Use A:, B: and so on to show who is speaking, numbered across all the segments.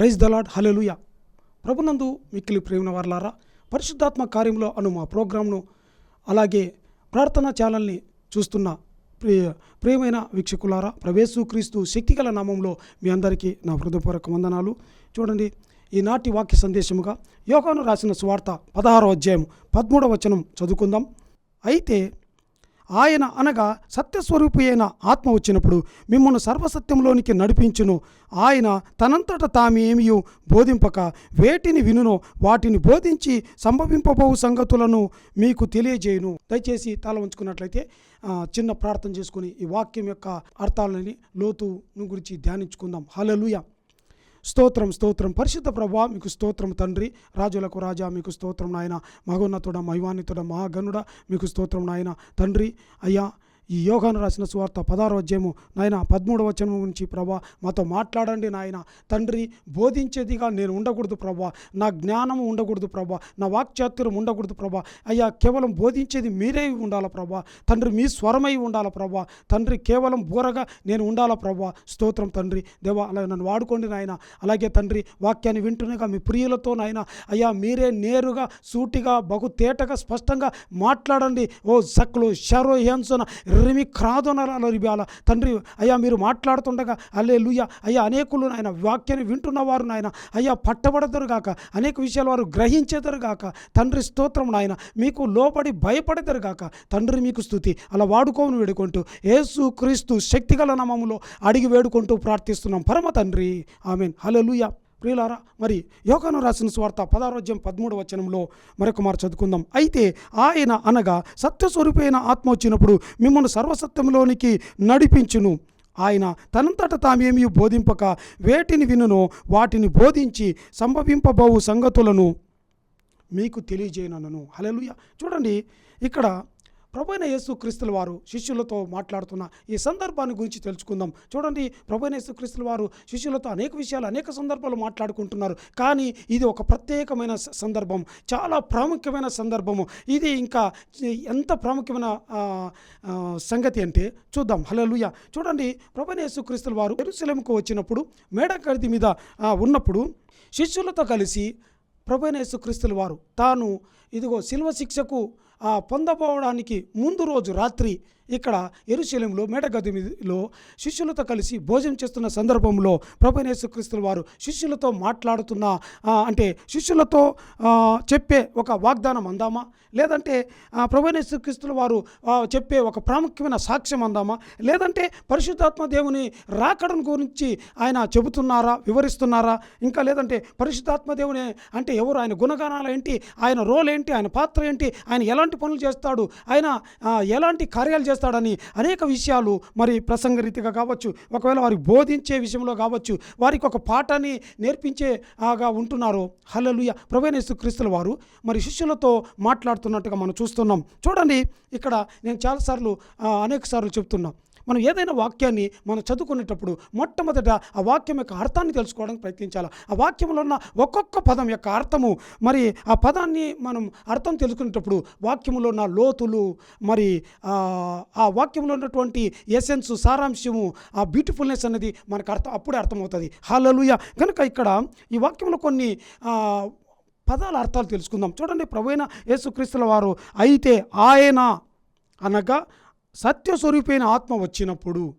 A: Praise the Lord hallelujah ప్రభునందు మిక్కిలి ప్రేమిన వారలారా పరిశుద్ధాత్మ కార్యంలో అను మా ప్రోగ్రాంను అలాగే ప్రార్థనా ఛానల్ని చూస్తున్న ప్రియ ప్రియమైన వీక్షకులారా ప్రవేశు క్రీస్తు శక్తిగల నామంలో మీ అందరికీ నా హృదయపూర్వక వందనాలు. చూడండి ఈనాటి వాక్య సందేశముగా యోగాను రాసిన సువార్త పదహారో అధ్యాయం పదమూడవ వచనం చదువుకుందాం. అయితే ఆయన అనగా సత్యస్వరూపి అయిన ఆత్మ వచ్చినప్పుడు మిమ్మల్ని సర్వసత్యంలోనికి నడిపించును. ఆయన తనంతట తామేమియు బోధింపక వేటిని వినునో వాటిని బోధించి సంభవింపబోవు సంగతులను మీకు తెలియజేయును. దయచేసి తల ఉంచుకున్నట్లయితే చిన్న ప్రార్థన చేసుకుని ఈ వాక్యం యొక్క అర్థాలని లోతును గురించి ధ్యానించుకుందాం. హలలుయ స్తోత్రం స్తోత్రం. పరిశుద్ధ ప్రభా మీకు స్తోత్రం తండ్రి. రాజులకు రాజా మీకు స్తోత్రం నాయన. మహోన్నతుడ మహిమాన్వితుడ మహాగనుడ మీకు స్తోత్రం నాయన. తండ్రి అయ్యా ఈ యోగాను రాసిన సువార్త పదారో అధ్యాయము నాయన పదమూడవ వచనం నుంచి ప్రభా మాతో మాట్లాడండి నాయన. తండ్రి బోధించేదిగా నేను ఉండకూడదు ప్రభా. నా జ్ఞానము ఉండకూడదు ప్రభా. నా వాక్చాతుర్యం ఉండకూడదు ప్రభా. అయ్యా కేవలం బోధించేది మీరే ఉండాలా ప్రభా. తండ్రి మీ స్వరమై ఉండాలా ప్రభా. తండ్రి కేవలం బూరగా నేను ఉండాలా ప్రభా. స్తోత్రం తండ్రి. దేవా అలా నన్ను వాడుకోండి నాయన. అలాగే తండ్రి వాక్యాన్ని వింటునేగా మీ ప్రియులతో నాయన. అయ్యా మీరే నేరుగా సూటిగా బహు తేటగా స్పష్టంగా మాట్లాడండి. ఓ సక్లు షరో హెన్సోన రిమి క్రాదోనరిబాల తండ్రి అయ్యా మీరు మాట్లాడుతుండగా అల్లే లుయ్య అయ్యా అనేకులు నాయన వాక్యాన్ని వింటున్నవారు నాయన అయ్యా పట్టబడతారు గాక అనేక విషయాలు వారు గ్రహించేదరు గాక తండ్రి స్తోత్రం నాయన మీకు లోపడి భయపడతారు గాక తండ్రి మీకు స్థుతి. అలా వాడుకోను వేడుకుంటూ యేసు క్రీస్తు శక్తిగల నామములో అడిగి వేడుకుంటూ ప్రార్థిస్తున్నాం. పరమ తండ్రి ఆమెన్. హల్లెలూయా. ప్రియులారా మరి యోగాను రాసిన స్వార్థ పదారోజ్యం పదమూడు వచనంలో మరొక మారు చదువుకుందాం. అయితే ఆయన అనగా సత్యస్వరూపైన ఆత్మ వచ్చినప్పుడు మిమ్మల్ని సర్వసత్యంలోనికి నడిపించును. ఆయన తనంతట తామేమీ బోధింపక వేటిని వినునో వాటిని బోధించి సంభవింపబోవు సంగతులను మీకు తెలియజేయనను. హల్లెలూయా. చూడండి ఇక్కడ ప్రభైన యేసు క్రీస్తుల వారు శిష్యులతో మాట్లాడుతున్న ఈ సందర్భాన్ని గురించి తెలుసుకుందాం. చూడండి ప్రభైన యేసు క్రీస్తుల వారు శిష్యులతో అనేక విషయాలు అనేక సందర్భాలు మాట్లాడుకుంటున్నారు. కానీ ఇది ఒక ప్రత్యేకమైన సందర్భం చాలా ప్రాముఖ్యమైన సందర్భము. ఇది ఇంకా ఎంత ప్రాముఖ్యమైన సంగతి అంటే చూద్దాం. హల్లెలూయా. చూడండి ప్రభైన యేసు క్రీస్తుల వారు ఎరుసలంకు వచ్చినప్పుడు మేడగడిది మీద ఉన్నప్పుడు శిష్యులతో కలిసి ప్రభైన యేసుక్రీస్తుల వారు తాను ఇదిగో శిల్వ శిక్షకు ఆ, పొందబోవడానికి ముందు రోజు రాత్రి ఇక్కడ ఎరుశల్యంలో మేటగదిలో శిష్యులతో కలిసి భోజనం చేస్తున్న సందర్భంలో ప్రభైన వారు శిష్యులతో మాట్లాడుతున్న అంటే శిష్యులతో చెప్పే ఒక వాగ్దానం అందామా? లేదంటే ఆ, వారు చెప్పే ఒక ప్రాముఖ్యమైన సాక్ష్యం అందామా? లేదంటే పరిశుద్ధాత్మ దేవుని రాకడం గురించి ఆయన చెబుతున్నారా? వివరిస్తున్నారా? ఇంకా లేదంటే పరిశుద్ధాత్మ దేవుని అంటే ఎవరు? ఆయన గుణగానాలు ఏంటి? ఆయన రోల్ ఏంటి? ఆయన పాత్ర ఏంటి? ఆయన ఎలాంటి పనులు చేస్తాడు? ఆయన ఎలాంటి కార్యాలు చేస్తాడని అనేక విషయాలు మరి ప్రసంగ రీతిగా కావచ్చు ఒకవేళ వారికి బోధించే విషయంలో కావచ్చు వారికి ఒక పాఠాన్ని నేర్పించేగా ఉంటున్నారు. హల్లెలూయ. ప్రవేణేశ్వర క్రీస్తుల వారు మరి శిష్యులతో మాట్లాడుతున్నట్టుగా మనం చూస్తున్నాం. చూడండి ఇక్కడ నేను చాలాసార్లు అనేక సార్లు చెప్తున్నాం. మనం ఏదైనా వాక్యాన్ని మనం చదువుకునేటప్పుడు మొట్టమొదట ఆ వాక్యం యొక్క అర్థాన్ని తెలుసుకోవడానికి ప్రయత్నించాలి. ఆ వాక్యంలో ఉన్న ఒక్కొక్క పదం యొక్క అర్థము మరి ఆ పదాన్ని మనం అర్థం తెలుసుకునేటప్పుడు వాక్యంలో ఉన్న లోతులు మరి ఆ, వాక్యంలో ఉన్నటువంటి ఎసెన్స్ సారాంశము ఆ బ్యూటిఫుల్నెస్ అనేది మనకు అర్థం అప్పుడే అర్థమవుతుంది. హాలలుయ కనుక ఇక్కడ ఈ వాక్యంలో కొన్ని పదాల అర్థాలు తెలుసుకుందాం. చూడండి ప్రభువైన యేసుక్రీస్తుల వారు అయితే ఆయన అనగా సత్యస్వరూపైన ఆత్మ వచ్చినప్పుడు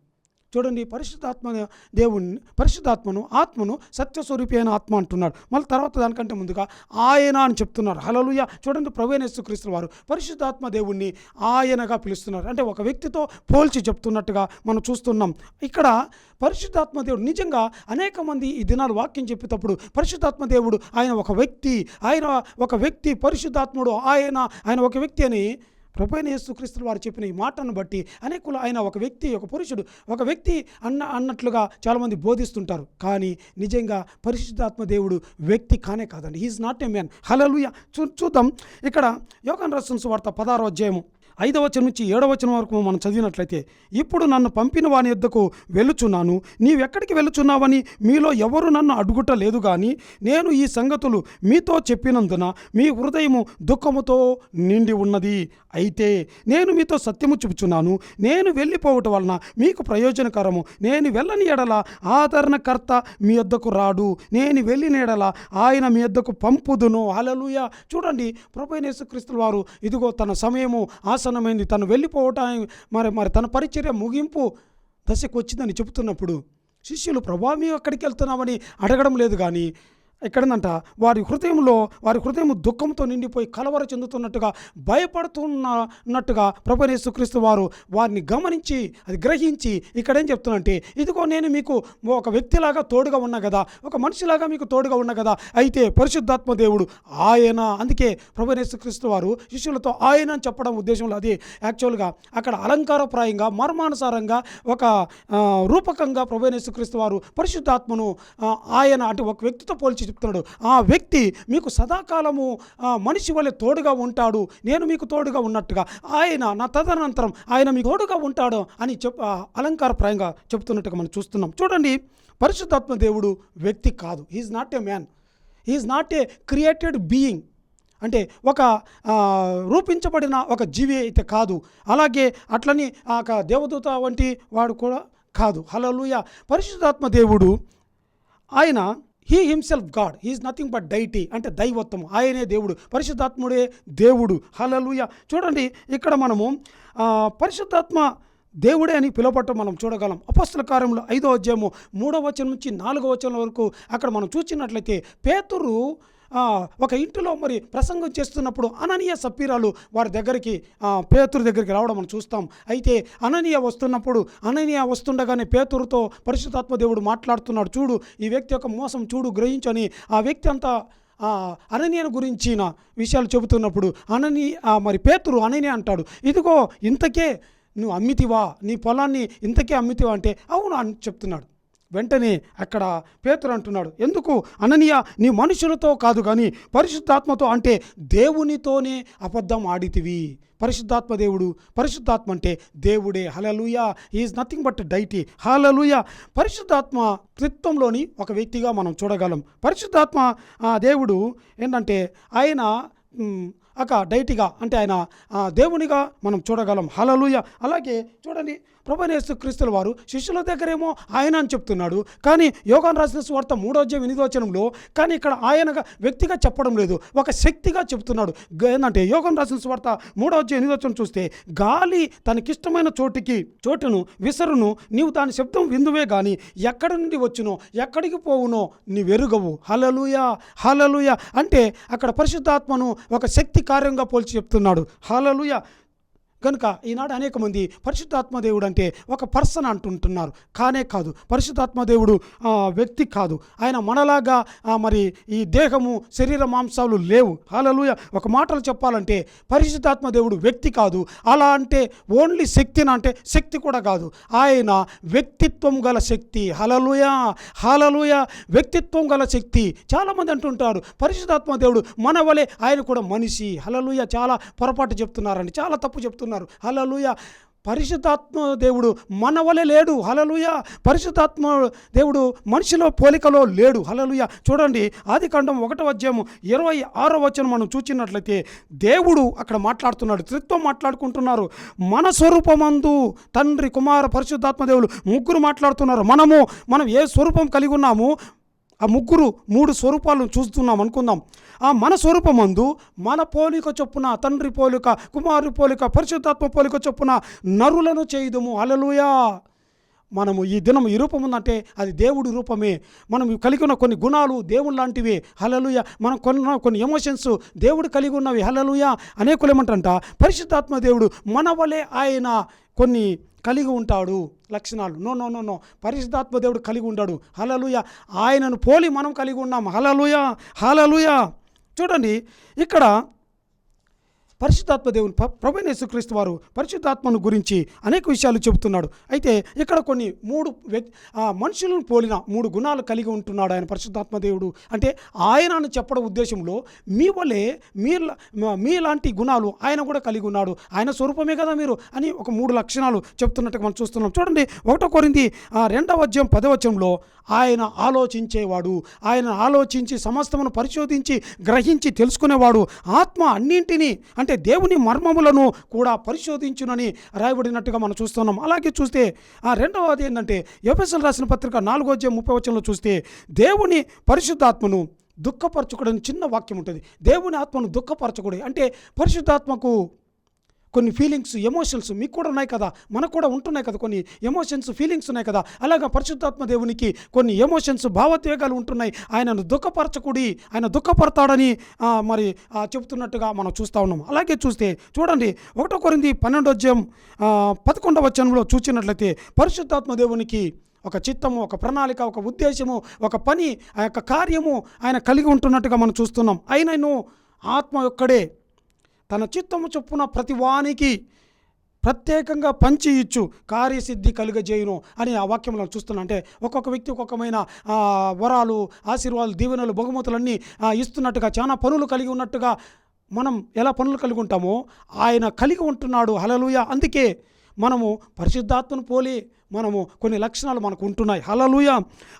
A: చూడండి పరిశుద్ధాత్మ దేవుణ్ణి పరిశుద్ధాత్మను ఆత్మను సత్యస్వరూపి అయిన ఆత్మ అంటున్నాడు. మళ్ళీ తర్వాత దానికంటే ముందుగా ఆయన అని చెప్తున్నారు. హలలుయ చూడండి ప్రవేణేశ్వక్రీస్తు వారు పరిశుద్ధాత్మ దేవుణ్ణి ఆయనగా పిలుస్తున్నారు. అంటే ఒక వ్యక్తితో పోల్చి చెప్తున్నట్టుగా మనం చూస్తున్నాం. ఇక్కడ పరిశుద్ధాత్మ దేవుడు నిజంగా అనేక మంది ఈ దినాలు వాక్యం చెప్పేటప్పుడు పరిశుద్ధాత్మ దేవుడు ఆయన ఒక వ్యక్తి ఆయన ఒక వ్యక్తి పరిశుద్ధాత్ముడు ఆయన ఆయన ఒక వ్యక్తి అని ప్రభైన యేసుక్రీస్తులు వారు చెప్పిన ఈ మాటను బట్టి అనేకులు ఆయన ఒక వ్యక్తి ఒక పురుషుడు ఒక వ్యక్తి అన్న అన్నట్లుగా చాలామంది బోధిస్తుంటారు. కానీ నిజంగా పరిశుద్ధాత్మ దేవుడు వ్యక్తి కానే కాదండి. He is not a man hallelujah చూ చూద్దాం. ఇక్కడ యోగన్ రసన్స్ వార్త పదారో అధ్యాయము. ఐదవ వచనం నుంచి ఏడవ వచనం వరకు మనం చదివినట్లయితే ఇప్పుడు నన్ను పంపిన వాని యొద్దకు వెళ్ళుచున్నాను. నీవెక్కడికి వెళ్ళుచున్నావని? మీలో ఎవరు నన్ను అడుగుట లేదు కానీ నేను ఈ సంగతులు మీతో చెప్పినందున మీ హృదయము దుఃఖముతో నిండి ఉన్నది. అయితే నేను మీతో సత్యము చెబుచున్నాను నేను వెళ్ళిపోవటం వలన మీకు ప్రయోజనకరము. నేను వెళ్ళని ఎడల ఆదరణకర్త మీ వద్దకు రాడు. నేను వెళ్ళిన ఎడల ఆయన మీ వద్దకు పంపుదును. అలలుయ చూడండి ప్రభు యేసుక్రీస్తుల వారు ఇదిగో తన సమయము ఆసన్నమైంది తను వెళ్ళిపోవటం మరి మరి తన పరిచర్య ముగింపు దశకు వచ్చిందని చెబుతున్నప్పుడు శిష్యులు ప్రభా మేము ఎక్కడికి వెళ్తున్నామని అడగడం లేదు కానీ ఎక్కడందంట? వారి హృదయంలో వారి హృదయం దుఃఖంతో నిండిపోయి కలవర చెందుతున్నట్టుగా భయపడుతున్నట్టుగా ప్రభునేసుక్రీస్తు వారు వారిని గమనించి అది గ్రహించి ఇక్కడ ఏం చెప్తున్నంటే ఇదిగో నేను మీకు ఒక వ్యక్తిలాగా తోడుగా ఉన్నా కదా ఒక మనిషిలాగా మీకు తోడుగా ఉన్నా కదా అయితే పరిశుద్ధాత్మ దేవుడు ఆయన. అందుకే ప్రభునేసుక్రీస్తు వారు శిష్యులతో ఆయన అని చెప్పడం ఉద్దేశంలో అది. యాక్చువల్గా అక్కడ అలంకారప్రాయంగా మర్మానుసారంగా ఒక రూపకంగా ప్రభునేసుక్రీస్తు వారు పరిశుద్ధాత్మను ఆయన అంటే ఒక వ్యక్తితో పోల్చి చెప్తున్నాడు ఆ వ్యక్తి మీకు సదాకాలము ఆ, మనిషి వలె తోడుగా ఉంటాడు నేను మీకు తోడుగా ఉన్నట్టుగా ఆయన నా తదనంతరం ఆయన మీకు తోడుగా ఉంటాడు అని చెప్ అలంకారప్రాయంగా చెప్తున్నట్టుగా మనం చూస్తున్నాం. చూడండి పరిశుద్ధాత్మ దేవుడు వ్యక్తి కాదు. He is not a man he is not a created being అంటే ఒక రూపించబడిన ఒక జీవి అయితే కాదు. అలాగే అట్లని ఆ దేవదూత వంటి వాడు కూడా కాదు. హలలుయ పరిశుద్ధాత్మ దేవుడు ఆయన he himself God he is nothing but deity అంటే దైవత్వం. ఆయనే దేవుడు. పరిశుద్ధాత్ముడే దేవుడు. హలలుయ చూడండి ఇక్కడ మనము పరిశుద్ధాత్మ దేవుడే అని పిలువపట్టం మనం చూడగలం. అపస్తుల కార్యంలో ఐదో అధ్యాయము మూడో వచనం నుంచి నాలుగో వచనం వరకు అక్కడ మనం చూసినట్లయితే పేతురు ఒక ఇంటిలో మరి ప్రసంగం చేస్తున్నప్పుడు అననీయ సప్పీరాలు వారి దగ్గరికి పేతురు దగ్గరికి రావడం మనం చూస్తాం. అయితే అననీయ వస్తున్నప్పుడు అననీయ వస్తుండగానే పేతురుతో పరిశుద్ధాత్మ దేవుడు మాట్లాడుతున్నాడు. చూడు ఈ వ్యక్తి యొక్క మోసం చూడు గ్రహించని ఆ వ్యక్తి అంతా అననీయను గురించిన విషయాలు చెబుతున్నప్పుడు అనని ఆ, మరి పేతురు అననీయ అంటాడు ఇదిగో ఇంతకే నువ్వు అమ్మితివా? నీ పొలాన్ని ఇంతకే అమ్మితివా? అంటే అవును అని చెప్తున్నాడు. వెంటనే అక్కడ పేతురు అంటున్నాడు. ఎందుకు? అననీయ నీ మనుషులతో కాదు కానీ పరిశుద్ధాత్మతో అంటే దేవునితోనే అబద్ధం ఆడితివి. పరిశుద్ధాత్మ దేవుడు పరిశుద్ధాత్మ అంటే దేవుడే. Hallelujah is nothing but deity hallelujah పరిశుద్ధాత్మ త్రిత్వంలోని ఒక వ్యక్తిగా మనం చూడగలం. పరిశుద్ధాత్మ ఆ, దేవుడు ఏంటంటే ఆయన ఒక డైటీగా అంటే ఆయన ఆ, దేవునిగా మనం చూడగలం. హలలుయ అలాగే చూడండి ప్రభనేసు క్రీస్తుల వారు శిష్యుల దగ్గరేమో ఆయన అని చెప్తున్నాడు. కానీ యోగాన్ రాసిన స్వార్థ మూడోజ్యం అధ్యాయం కానీ ఇక్కడ ఆయనగా వ్యక్తిగా చెప్పడం లేదు. ఒక శక్తిగా చెప్తున్నాడు. ఏంటంటే యోగం రాసిన స్వార్థ మూడో అధ్యాయం చూస్తే గాలి తనకిష్టమైన చోటికి చోటును విసరును. నీవు దాని శబ్దం విందువే కానీ ఎక్కడి నుండి వచ్చునో ఎక్కడికి పోవునో నీవెరుగవు. హలలుయ హలలుయ అంటే అక్కడ పరిశుద్ధాత్మను ఒక శక్తి కార్యంగా పోల్చి చెప్తున్నాడు. హాలలుయ కనుక ఈనాడు అనేక మంది పరిశుద్ధాత్మ దేవుడు అంటే ఒక పర్సన్ అంటుంటున్నారు. కానే కాదు పరిశుద్ధాత్మ దేవుడు వ్యక్తి కాదు. ఆయన మనలాగా మరి ఈ దేహము శరీర మాంసాలు లేవు. హాలలుయ ఒక మాటలు చెప్పాలంటే పరిశుద్ధాత్మ దేవుడు వ్యక్తి కాదు. అలా అంటే ఓన్లీ శక్తిన అంటే శక్తి కూడా కాదు. ఆయన వ్యక్తిత్వం గల శక్తి. హలలుయ హలలుయ వ్యక్తిత్వం గల శక్తి. చాలామంది అంటుంటారు పరిశుద్ధాత్మ దేవుడు మన వలె ఆయన కూడా మనిషి. హలలుయ చాలా పొరపాటు చెప్తున్నారండి. చాలా తప్పు చెప్తున్నారు. హలలుయ పరిశుద్ధాత్మ దేవుడు మన వలె లేడు. హలలుయ పరిశుద్ధాత్మ దేవుడు మనిషిలో పోలికలో లేడు. హలలుయ చూడండి ఆది కాండం ఒకటో అధ్యాయము ఇరవై ఆరో వచ్చిన మనం చూచినట్లయితే దేవుడు అక్కడ మాట్లాడుతున్నాడు. త్రిత్వం మాట్లాడుకుంటున్నారు. మన స్వరూపమందు తండ్రి కుమార పరిశుద్ధాత్మ దేవుడు ముగ్గురు మాట్లాడుతున్నారు. మనము మనం ఏ స్వరూపం కలిగి ఉన్నాము? ఆ ముగ్గురు మూడు స్వరూపాలను చూస్తున్నాం అనుకుందాం. ఆ మన స్వరూపమందు మన పోలిక చొప్పున తండ్రి పోలిక కుమారు పోలిక పరిశుద్ధాత్మ పోలిక చొప్పున నరులను చేయుదుము. అలలుయా మనము ఈ దినం ఈ రూపం ఉందంటే అది దేవుడి రూపమే. మనం కలిగి ఉన్న కొన్ని గుణాలు దేవుడు లాంటివి. హలలుయ మనం కొన్న కొన్ని ఎమోషన్స్ దేవుడు కలిగి ఉన్నవి. హలలుయ అనేకులు ఏమంటారంట పరిశుద్ధాత్మ దేవుడు మన వలె ఆయన. కొన్ని కలిగి ఉంటాడు లక్షణాలు. No no no no. పరిశుద్ధాత్మ దేవుడు కలిగి ఉంటాడు హలలుయ ఆయనను పోలి మనం కలిగి ఉన్నాం. హలలుయ హలలుయ చూడండి ఇక్కడ పరిశుద్ధాత్మ దేవుని ప్ర- యేసుక్రీస్తు వారు పరిశుద్ధాత్మను గురించి అనేక విషయాలు చెబుతున్నాడు. అయితే ఇక్కడ కొన్ని మూడు మనుషులను పోలిన మూడు గుణాలు కలిగి ఉంటున్నాడు ఆయన పరిశుద్ధాత్మ దేవుడు. అంటే ఆయన అని చెప్పడం ఉద్దేశంలో మీ వలే మీ మీలాంటి గుణాలు ఆయన కూడా కలిగి ఉన్నాడు. ఆయన స్వరూపమే కదా మీరు అని ఒక మూడు లక్షణాలు చెప్తున్నట్టుగా మనం చూస్తున్నాం. చూడండి ఒకటో కొరింది ఆ, రెండవ అధ్యాయం పదవచంలో ఆయన ఆలోచించేవాడు. ఆయన ఆలోచించి సమస్తమును పరిశోధించి గ్రహించి తెలుసుకునేవాడు. ఆత్మ అన్నింటినీ అంటే అంటే దేవుని మర్మములను కూడా పరిశోధించునని రాయబడినట్టుగా మనం చూస్తున్నాం. అలాగే చూస్తే ఆ రెండవది ఏంటంటే ఎఫ్ఎస్ఎల్ రాసిన పత్రిక నాలుగో అధ్యాయం ముప్పై వచనంలో చూస్తే దేవుని పరిశుద్ధాత్మను దుఃఖపరచకూడని చిన్న వాక్యం ఉంటుంది. దేవుని ఆత్మను దుఃఖపరచకూడదు. అంటే పరిశుద్ధాత్మకు కొన్ని ఫీలింగ్స్ ఎమోషన్స్ మీకు కూడా ఉన్నాయి కదా? మనకు కూడా ఉంటున్నాయి కదా కొన్ని ఎమోషన్స్ ఫీలింగ్స్ ఉన్నాయి కదా? అలాగా పరిశుద్ధాత్మ దేవునికి కొన్ని ఎమోషన్స్ భావోద్వేగాలు ఉంటున్నాయి. ఆయనను దుఃఖపరచకూడి ఆయన దుఃఖపడతాడని మరి చెబుతున్నట్టుగా మనం చూస్తూ ఉన్నాం. అలాగే చూస్తే చూడండి ఒకటో కొరింది పన్నెండో అధ్యాయం పదకొండవ వచనంలో చూసినట్లయితే పరిశుద్ధాత్మ దేవునికి ఒక చిత్తము ఒక ప్రణాళిక ఒక ఉద్దేశము ఒక పని ఆ యొక్క కార్యము ఆయన కలిగి ఉంటున్నట్టుగా మనం చూస్తున్నాం. అయినను ఆత్మ యొక్కడే తన చిత్తము చొప్పున ప్రతి వానికి ప్రత్యేకంగా పంచి ఇచ్చు కార్యసిద్ధి కలుగజేయును అని ఆ వాక్యంలో చూస్తున్నా. అంటే ఒక్కొక్క వ్యక్తి ఒక్కొక్కమైన వరాలు ఆశీర్వాదాలు దీవెనలు బహుమతులన్నీ ఇస్తున్నట్టుగా చాలా పనులు కలిగి ఉన్నట్టుగా మనం ఎలా పనులు కలిగి ఉంటామో ఆయన కలిగి ఉంటున్నాడు. హలలుయ అందుకే మనము పరిశుద్ధాత్మను పోలి మనము కొన్ని లక్షణాలు మనకు ఉంటున్నాయి. హలలుయ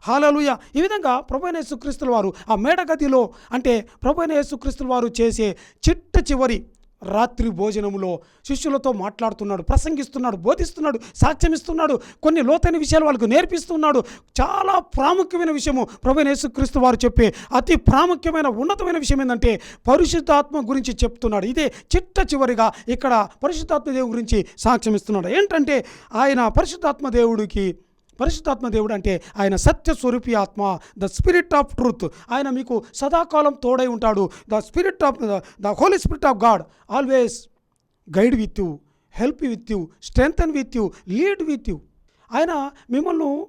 A: హలలుయ ఈ విధంగా ప్రభుణ యేసుక్రీస్తుల వారు ఆ మేడగదిలో అంటే ప్రభుణ యేసుక్రీస్తుల వారు చేసే చిట్ట చివరి రాత్రి భోజనములో శిష్యులతో మాట్లాడుతున్నాడు ప్రసంగిస్తున్నాడు బోధిస్తున్నాడు సాక్ష్యమిస్తున్నాడు కొన్ని లోతైన విషయాలు వాళ్ళకు నేర్పిస్తున్నాడు. చాలా ప్రాముఖ్యమైన విషయము ప్రభు యేసుక్రీస్తు వారు చెప్పే అతి ప్రాముఖ్యమైన ఉన్నతమైన విషయం ఏంటంటే పరిశుద్ధాత్మ గురించి చెప్తున్నాడు. ఇదే చిట్ట చివరిగా ఇక్కడ పరిశుద్ధాత్మ దేవుడి గురించి సాక్ష్యమిస్తున్నాడు. ఏంటంటే ఆయన పరిశుద్ధాత్మ దేవుడికి పరిశుద్ధాత్మ దేవుడు అంటే ఆయన సత్య స్వరూపి ఆత్మ ద స్పిరిట్ ఆఫ్ ట్రూత్ ఆయన మీకు సదాకాలం తోడై ఉంటాడు. The spirit of the Holy Spirit of God always guide with you help with you strengthen with you lead with you ఆయన మిమ్మల్ని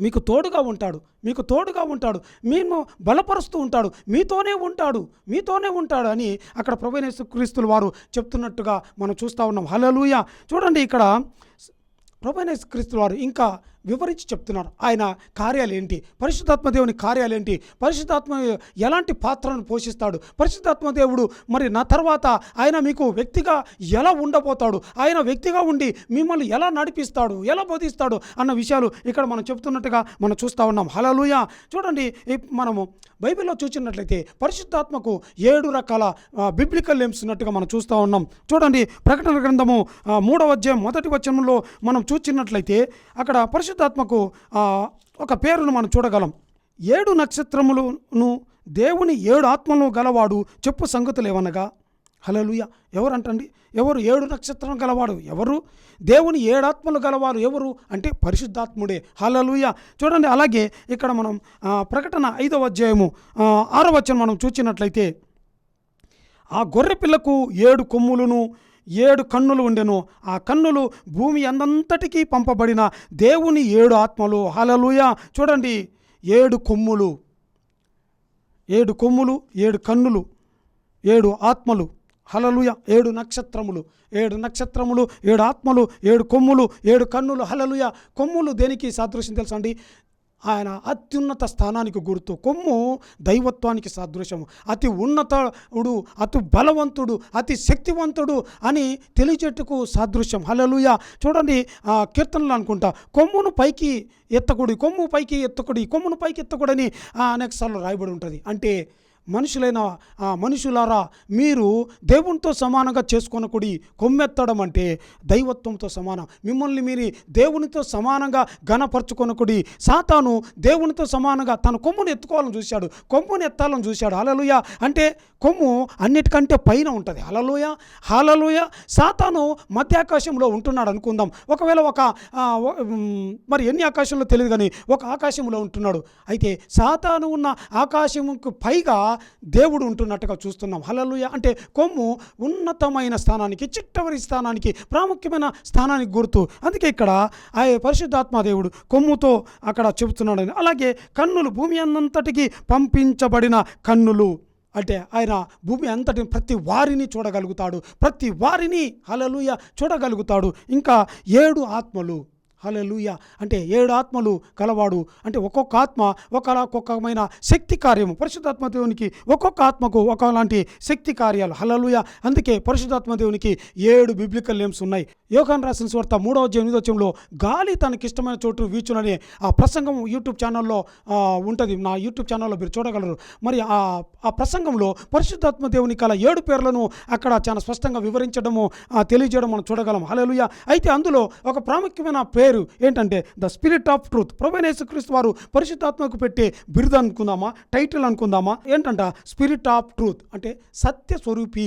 A: మీకు తోడుగా ఉంటాడు. మీకు తోడుగా ఉంటాడు. మేము బలపరుస్తూ ఉంటాడు. మీతోనే ఉంటాడు. మీతోనే ఉంటాడు అని అక్కడ ప్రభు క్రీస్తులు వారు చెప్తున్నట్టుగా మనం చూస్తూ ఉన్నాం. హలలుయ చూడండి ఇక్కడ ప్రభు క్రీస్తు వారు ఇంకా వివరించి చెప్తున్నారు. ఆయన కార్యాలు ఏంటి? పరిశుద్ధాత్మ దేవుని కార్యాలు ఏంటి? పరిశుద్ధాత్మ ఎలాంటి పాత్రను పోషిస్తాడు? పరిశుద్ధాత్మ దేవుడు మరి నా తర్వాత ఆయన మీకు వ్యక్తిగా ఎలా ఉండబోతాడు? ఆయన వ్యక్తిగా ఉండి మిమ్మల్ని ఎలా నడిపిస్తాడు? ఎలా బోధిస్తాడు? అన్న విషయాలు ఇక్కడ మనం చెప్తున్నట్టుగా మనం చూస్తూ ఉన్నాం. హలలుయ చూడండి మనము బైబిల్లో చూసినట్లయితే పరిశుద్ధాత్మకు ఏడు రకాల బిబ్లికల్ నేమ్స్ ఉన్నట్టుగా మనం చూస్తూ ఉన్నాం. చూడండి ప్రకటన గ్రంథము మూడవ అధ్యాయం మొదటి వచనంలో మనం చూచినట్లయితే అక్కడ పరిశుద్ధాత్మకు ఒక పేరును మనం చూడగలం. ఏడు నక్షత్రములను దేవుని ఏడు ఆత్మలను గలవాడు చెప్పు సంగతులు ఏమనగా? హలలుయ ఎవరంటండి? ఎవరు ఏడు నక్షత్రం గలవాడు? ఎవరు? దేవుని ఏడాత్మలు గలవారు ఎవరు? అంటే పరిశుద్ధాత్ముడే. హలలుయ చూడండి అలాగే ఇక్కడ మనం ప్రకటన ఐదవ అధ్యాయము ఆరో వచనం మనం చూచినట్లయితే ఆ గొర్రె పిల్లకు ఏడు కొమ్ములను ఏడు కన్నులు ఉండెను. ఆ కన్నులు భూమి అందంతటికీ పంపబడిన దేవుని ఏడు ఆత్మలు. హలలుయ చూడండి ఏడు కొమ్ములు. ఏడు కొమ్ములు ఏడు కన్నులు ఏడు ఆత్మలు. హలలుయ ఏడు నక్షత్రములు. ఏడు నక్షత్రములు ఏడు ఆత్మలు ఏడు కొమ్ములు ఏడు కన్నులు. హలలుయ కొమ్ములు దేనికి సాదృశ్యం తెలుసండి ఆయన అత్యున్నత స్థానానికి గుర్తు. కొమ్ము దైవత్వానికి సాదృశ్యము. అతి ఉన్నతుడు అతి బలవంతుడు అతి శక్తివంతుడు అని తెలియచేట్టుకు సాదృశ్యం. హలలుయ చూడండి కీర్తనలు అనుకుంటా. కొమ్మును పైకి ఎత్తకుడి కొమ్ము పైకి ఎత్తకుడి కొమ్మును పైకి ఎత్తకుడని అనేకసార్లు రాయబడి ఉంటుంది. అంటే మనుషులైన ఆ మనుషులారా మీరు దేవునితో సమానంగా చేసుకొనకుడి కొమ్మెత్తడం అంటే దైవత్వంతో సమానం. మిమ్మల్ని మీరు దేవునితో సమానంగా ఘనపరచుకొనకుడి సాతాను దేవునితో సమానంగా తన కొమ్మును ఎత్తుకోవాలని చూశాడు. కొమ్మును ఎత్తాలని చూశాడు. అలలుయ అంటే కొమ్ము అన్నిటికంటే పైన ఉంటుంది. అలలుయ హలలుయ సాతాను మధ్యాకాశంలో ఉంటున్నాడు అనుకుందాం. ఒకవేళ ఒక మరి ఎన్ని ఆకాశంలో తెలియదు కానీ ఒక ఆకాశంలో ఉంటున్నాడు. అయితే సాతాను ఉన్న ఆకాశముకు పైగా దేవుడు ఉంటున్నట్టుగా చూస్తున్నాం. హలలుయ అంటే కొమ్ము ఉన్నతమైన స్థానానికి చిట్టవరి స్థానానికి ప్రాముఖ్యమైన స్థానానికి గుర్తు. అందుకే ఇక్కడ ఆ పరిశుద్ధాత్మ దేవుడు కొమ్ముతో అక్కడ చెబుతున్నాడని. అలాగే కన్నులు భూమి అన్నంతటికి పంపించబడిన కన్నులు. అంటే ఆయన భూమి అంతటి ప్రతి వారిని చూడగలుగుతాడు. ప్రతి వారిని హలలుయ చూడగలుగుతాడు. ఇంకా ఏడు ఆత్మలు. హలలుయ అంటే ఏడు ఆత్మలు కలవాడు. అంటే ఒక్కొక్క ఆత్మ ఒక్కొక్కమైన శక్తి కార్యము. పరిశుద్ధాత్మ దేవునికి ఒక్కొక్క ఆత్మకు ఒకలాంటి శక్తి కార్యాలు. హలలుయ అందుకే పరిశుద్ధాత్మ దేవునికి ఏడు బిబ్లికల్ నేమ్స్ ఉన్నాయి. యోగాన్ రాసిన స్వార్త మూడవ అధ్యాయం గాలి తనకి ఇష్టమైన చోటు వీచునని ఆ ప్రసంగం యూట్యూబ్ ఛానల్లో ఉంటుంది. నా యూట్యూబ్ ఛానల్లో మీరు చూడగలరు. మరి ఆ ఆ ప్రసంగంలో పరిశుద్ధాత్మ దేవుని కల ఏడు పేర్లను అక్కడ చాలా స్పష్టంగా వివరించడము తెలియజేయడం మనం చూడగలం. హలలుయ అయితే అందులో ఒక ప్రాముఖ్యమైన పేరు ఏంటంటే ద స్పిరిట్ ఆఫ్ ట్రూత్. ప్రభు యేసుక్రీస్తు వారు పరిశుద్ధాత్మకు పెట్టే బిరుదు అనుకుందామా? టైటిల్ అనుకుందామా? ఏంటంట? Spirit of truth. అంటే సత్య స్వరూపి.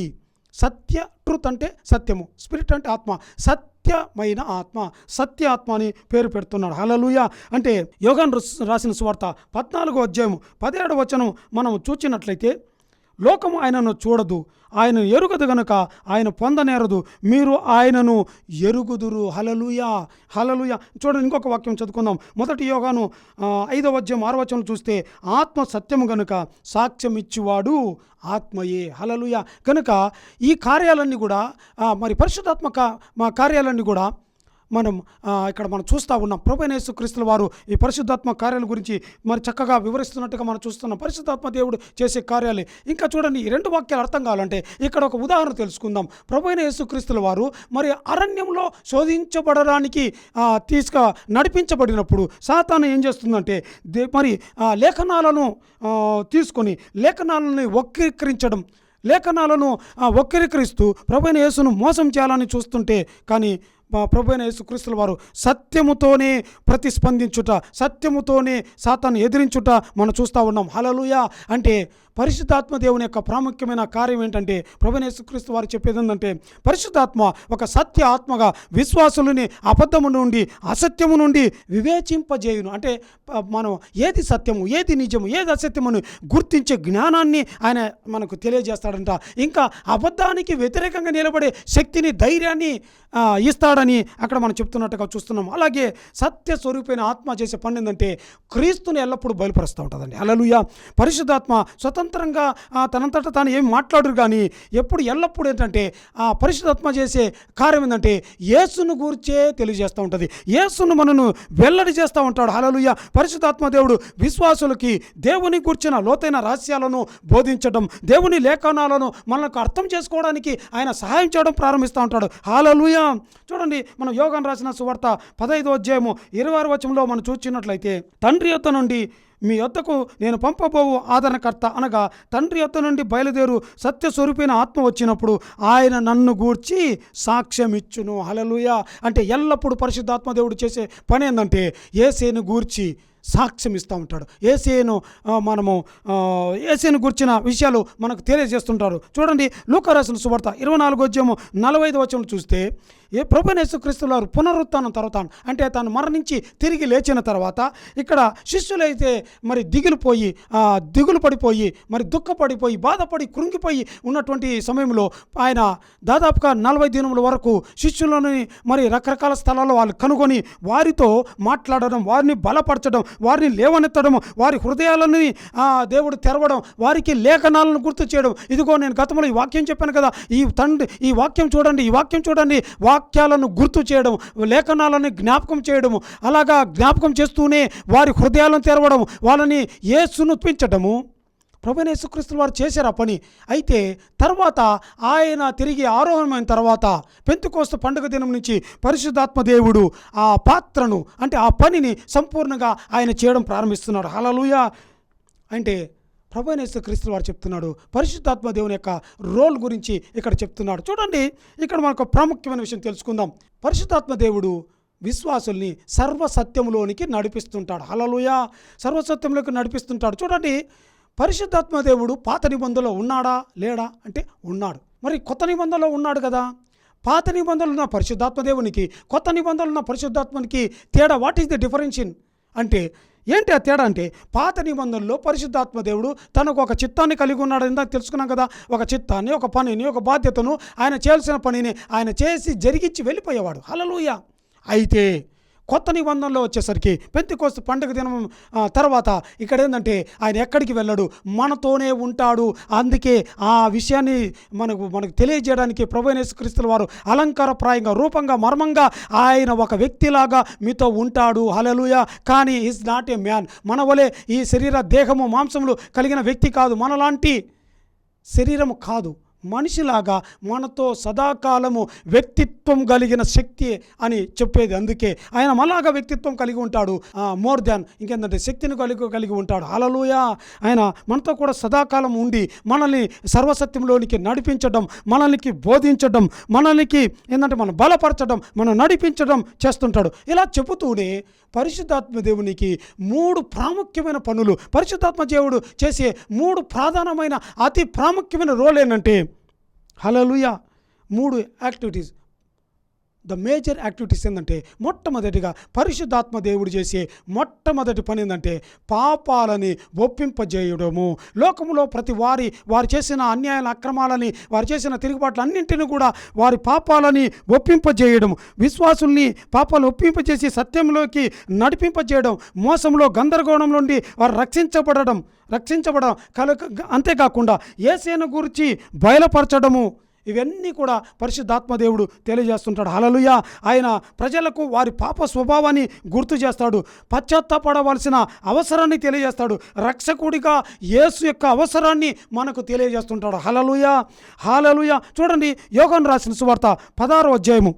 A: సత్య ట్రూత్ అంటే సత్యము. స్పిరిట్ అంటే ఆత్మ. సత్యమైన ఆత్మ. సత్య ఆత్మ అని పేరు పెడుతున్నాడు. హలలుయ అంటే యోగాన్ రాసిన సువార్త పద్నాలుగో అధ్యాయం పదిహేడు వచనం మనం చూచినట్లయితే లోకము ఆయనను చూడదు. ఆయన ఎరుగదు గనుక ఆయన పొందనేరదు. మీరు ఆయనను ఎరుగుదురు. హలలుయా హలలుయ చూడండి ఇంకొక వాక్యం చదువుకుందాం. మొదటి యోగాను ఐదవ అధ్యాయం ఆరవచనం చూస్తే ఆత్మ సత్యము గనుక సాక్ష్యం ఇచ్చివాడు ఆత్మయే. హలలుయ కనుక ఈ కార్యాలన్నీ కూడా మరి పరిశుద్ధాత్మ మా కార్యాలన్నీ కూడా మనం ఇక్కడ మనం చూస్తూ ఉన్నాం. ప్రభైనేసు క్రీస్తుల వారు ఈ పరిశుద్ధాత్మ కార్యాల గురించి మరి చక్కగా వివరిస్తున్నట్టుగా మనం చూస్తున్నాం. పరిశుద్ధాత్మ దేవుడు చేసే కార్యాలు. ఇంకా చూడండి ఈ రెండు వాక్యాలు అర్థం కావాలంటే ఇక్కడ ఒక ఉదాహరణ తెలుసుకుందాం. ప్రభైన యేసుక్రీస్తుల వారు మరి అరణ్యంలో శోధించబడడానికి తీసుక నడిపించబడినప్పుడు సాతాను ఏం చేస్తుందంటే దే మరి ఆ, లేఖనాలను తీసుకొని లేఖనాలని వక్రీకరించడం లేఖనాలను వక్రీకరిస్తూ ప్రభైన యేసును మోసం చేయాలని చూస్తుంటే కానీ మా ప్రభు అయిన యేసుక్రీస్తుల వారు సత్యముతోనే ప్రతిస్పందించుట సత్యముతోనే సాతాన్ని ఎదిరించుట మనం చూస్తూ ఉన్నాం. హలలుయ అంటే పరిశుద్ధాత్మ దేవుని యొక్క ప్రాముఖ్యమైన కార్యం ఏంటంటే ప్రభు వారు చెప్పేది ఏంటంటే పరిశుద్ధాత్మ ఒక సత్య ఆత్మగా విశ్వాసులని అబద్ధము నుండి అసత్యము నుండి వివేచింపజేయును. అంటే మనం ఏది సత్యము ఏది నిజము ఏది అసత్యమును గుర్తించే జ్ఞానాన్ని ఆయన మనకు తెలియజేస్తాడంట. ఇంకా అబద్ధానికి వ్యతిరేకంగా నిలబడే శక్తిని ధైర్యాన్ని ఇస్తాడని అక్కడ మనం చెప్తున్నట్టుగా చూస్తున్నాం. అలాగే సత్య స్వరూపైన ఆత్మ చేసే పని ఏంటంటే క్రీస్తుని ఎల్లప్పుడూ బయలుపరుస్తూ ఉంటుందండి. అలలుయ పరిశుద్ధాత్మ స్వతంత్ర నిరంతరంగా తనంతట తాను ఏమి మాట్లాడరు కానీ ఎప్పుడు ఎల్లప్పుడూ ఏంటంటే ఆ పరిశుద్ధాత్మ చేసే కార్యం ఏంటంటే యేసును గూర్చే తెలియజేస్తూ ఉంటుంది. యేసును మనను వెల్లడి చేస్తూ ఉంటాడు. హలలుయ పరిశుద్ధాత్మ దేవుడు విశ్వాసులకి దేవుని కూర్చిన లోతైన రహస్యాలను బోధించడం దేవుని లేఖనాలను మనకు అర్థం చేసుకోవడానికి ఆయన సహాయం చేయడం ప్రారంభిస్తూ ఉంటాడు. హాలలుయ చూడండి మనం యోగాన్ రాసిన సువార్త పదహైదో అధ్యాయము ఇరవై ఆరు వచనంలో మనం చూచినట్లయితే తండ్రి యొక్క నుండి మీ యొద్దకు నేను పంపబోవు ఆదరణకర్త అనగా తండ్రి యొద్ద నుండి బయలుదేరు సత్య స్వరూపైన ఆత్మ వచ్చినప్పుడు ఆయన నన్ను గూర్చి సాక్ష్యం ఇచ్చును హలలుయ అంటే ఎల్లప్పుడూ పరిశుద్ధాత్మ దేవుడు చేసే పని ఏంటంటే ఏసేను గూర్చి సాక్ష్యం ఇస్తూ ఉంటాడు. ఏసేను మనము ఏసేను గుర్చిన విషయాలు మనకు తెలియజేస్తుంటారు. చూడండి లూకరాసిన సువార్త ఇరవై నాలుగు వచ్చేమో నలభై ఐదు వచ్చం చూస్తే ఏ ప్రభు యేసుక్రీస్తు వారు పునరుత్థానం తర్వాత అంటే తాను మరణించి తిరిగి లేచిన తర్వాత ఇక్కడ శిష్యులైతే మరి దిగులుపోయి దిగులు పడిపోయి మరి దుఃఖపడిపోయి బాధపడి కృంగిపోయి ఉన్నటువంటి సమయంలో ఆయన దాదాపుగా నలభై దినముల వరకు శిష్యులని మరి రకరకాల స్థలాల్లో వాళ్ళు కనుగొని వారితో మాట్లాడడం వారిని బలపరచడం వారిని లేవనెత్తడం వారి హృదయాలని దేవుడు తెరవడం వారికి లేఖనాలను గుర్తు చేయడం. ఇదిగో నేను గతంలో ఈ వాక్యం చెప్పాను కదా ఈ తండ్రి ఈ వాక్యం చూడండి ఈ వాక్యం చూడండి. వాక్యాలను గుర్తు చేయడం లేఖనాలను జ్ఞాపకం చేయడము. అలాగా జ్ఞాపకం చేస్తూనే వారి హృదయాలను తెరవడం వాళ్ళని ఏ సునుపించడము ప్రభు యేసుక్రీస్తుల వారు చేశారు ఆ పని. అయితే తర్వాత ఆయన తిరిగి ఆరోహణమైన తర్వాత పెంతుకోస్తు పండుగ దినం నుంచి పరిశుద్ధాత్మ దేవుడు ఆ పాత్రను అంటే ఆ పనిని సంపూర్ణంగా ఆయన చేయడం ప్రారంభిస్తున్నాడు. హలలుయ అంటే ప్రభు యేసుక్రీస్తుల వారు చెప్తున్నాడు. పరిశుద్ధాత్మ దేవుని యొక్క రోల్ గురించి ఇక్కడ చెప్తున్నాడు. చూడండి ఇక్కడ మనకు ప్రాముఖ్యమైన విషయం తెలుసుకుందాం. పరిశుద్ధాత్మ దేవుడు విశ్వాసుల్ని సర్వసత్యంలోనికి నడిపిస్తుంటాడు. హలలుయ సర్వసత్యంలోకి నడిపిస్తుంటాడు. చూడండి పరిశుద్ధాత్మ దేవుడు పాత నిబంధనలో ఉన్నాడా? లేడా? అంటే ఉన్నాడు. మరి కొత్త నిబంధనలో ఉన్నాడు కదా? పాత నిబంధనలు ఉన్న పరిశుద్ధాత్మ దేవునికి కొత్త నిబంధనలు ఉన్న పరిశుద్ధాత్మనికి తేడా? వాట్ ఈస్ ది డిఫరెన్షన్ అంటే ఏంటి ఆ తేడా అంటే పాత నిబంధనలో పరిశుద్ధాత్మ దేవుడు తనకు ఒక చిత్తాన్ని కలిగి ఉన్నాడు. ఇందాక తెలుసుకున్నాం కదా ఒక చిత్తాన్ని ఒక పనిని ఒక బాధ్యతను ఆయన చేయాల్సిన పనిని ఆయన చేసి జరిగించి వెళ్ళిపోయేవాడు. హలలుయ అయితే కొత్త నిబంధనలో వచ్చేసరికి పెంతికోస్తు పండుగ దినం తర్వాత ఇక్కడ ఏంటంటే ఆయన ఎక్కడికి వెళ్ళడు మనతోనే ఉంటాడు. అందుకే ఆ విషయాన్ని మనకు మనకు తెలియజేయడానికి ప్రభు వారు అలంకారప్రాయంగా రూపంగా మర్మంగా ఆయన ఒక వ్యక్తిలాగా మీతో ఉంటాడు. హలలుయ కానీ ఈజ్ నాట్ ఏ మ్యాన్ మన వలె ఈ శరీర దేహము మాంసములు కలిగిన వ్యక్తి కాదు. మనలాంటి శరీరము కాదు. మనిషిలాగా మనతో సదాకాలము వ్యక్తిత్వం కలిగిన శక్తి అని చెప్పేది అందుకే. ఆయన మలాగా వ్యక్తిత్వం కలిగి ఉంటాడు. మోర్ దాన్ ఇంకేంటంటే శక్తిని కలిగి కలిగి ఉంటాడు. అలలుయా ఆయన మనతో కూడా సదాకాలం ఉండి మనల్ని సర్వసత్యంలోనికి నడిపించడం మనల్ని బోధించడం మనల్నికి ఏంటంటే మనం బలపరచడం మనం నడిపించడం చేస్తుంటాడు. ఇలా చెబుతూనే పరిశుద్ధాత్మ దేవునికి మూడు ప్రాముఖ్యమైన పనులు. పరిశుద్ధాత్మ దేవుడు చేసే మూడు ప్రధానమైన అతి ప్రాముఖ్యమైన రోల్ ఏంటంటే హలలుయ మూడు యాక్టివిటీస్. ద మేజర్ యాక్టివిటీస్ ఏంటంటే మొట్టమొదటిగా పరిశుద్ధాత్మ దేవుడు చేసే మొట్టమొదటి పని ఏంటంటే పాపాలని ఒప్పింపజేయడము. లోకములో ప్రతి వారి వారు చేసిన అన్యాయాల అక్రమాలని వారు చేసిన తిరుగుబాట్లు అన్నింటిని కూడా వారి పాపాలని ఒప్పింపజేయడం. విశ్వాసుల్ని పాపాలు ఒప్పింపజేసి సత్యంలోకి నడిపింపజేయడం. మోసంలో గందరగోళం నుండి వారు రక్షించబడడం రక్షించబడడం కల అంతేకాకుండా ఏసేన గురించి బయలుపరచడము. ఇవన్నీ కూడా పరిశుద్ధాత్మ దేవుడు తెలియజేస్తుంటాడు. హలలుయ ఆయన ప్రజలకు వారి పాప స్వభావాన్ని గుర్తు చేస్తాడు. పశ్చాత్తాపడవలసిన అవసరాన్ని తెలియజేస్తాడు. రక్షకుడిగా యేసు యొక్క అవసరాన్ని మనకు తెలియజేస్తుంటాడు. హలలుయ హాలలుయ చూడండి యోగం రాసిన సువార్త పదారో అధ్యాయము.